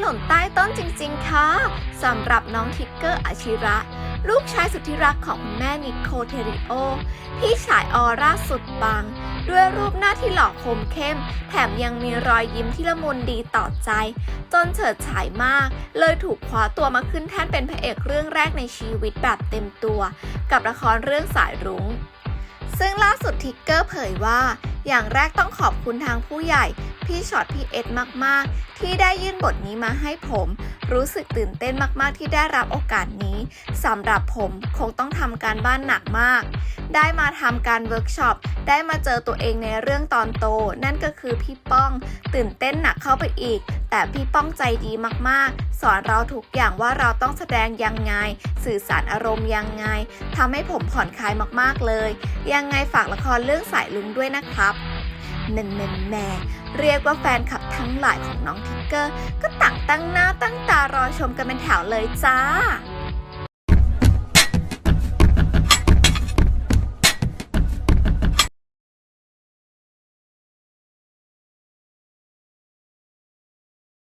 หล่นใต้ต้นจริงๆ ค่ะสำหรับน้องทิกเกอร์อาชิระ ลูกชายสุดที่รักของคุณแม่นิโคเทริโอ ที่ฉายออร่าสุดปัง ด้วยรูปหน้าที่หล่อคมเข้ม แถมยังมีรอยยิ้มที่ละมุนดีต่อใจ จนเฉิดฉายมาก เลยถูกคว้าตัวมาขึ้นแท่นเป็นพระเอกเรื่องแรกในชีวิตแบบเต็มตัว กับละครเรื่องสายรุง้งซึ่งล่าสุดทิกเกอร์เผยว่า อย่างแรกต้องขอบคุณทางผู้ใหญ่ พี่ช็อตพี่เอ็ดมากๆ ที่ได้ยื่นบทนี้มาให้ผม รู้สึกตื่นเต้นมากๆ ที่ได้รับโอกาสนี้สำหรับผมคงต้องทำการบ้านหนักมาก ได้มาทำการเวิร์กช็อปได้มาเจอตัวเองในเรื่องตอนโต นั่นก็คือพี่ป้อง ตื่นเต้นหนักเข้าไปอีก แต่พี่ป้องใจดีมากๆ สอนเราทุกอย่างว่าเราต้องแสดงยังไง สื่อสารอารมณ์ยังไงทำให้ผมผ่อนคลายมากๆเลย ยังไงฝากละครเรื่องสายลุงด้วยนะครับ แม่แม่แม่เรียกว่าแฟนคลับทั้งหลายของน้องทิกเกอร์ ก็ต่างตั้งหน้าตั้งตารอชมกันเป็นแถวเลยจ้า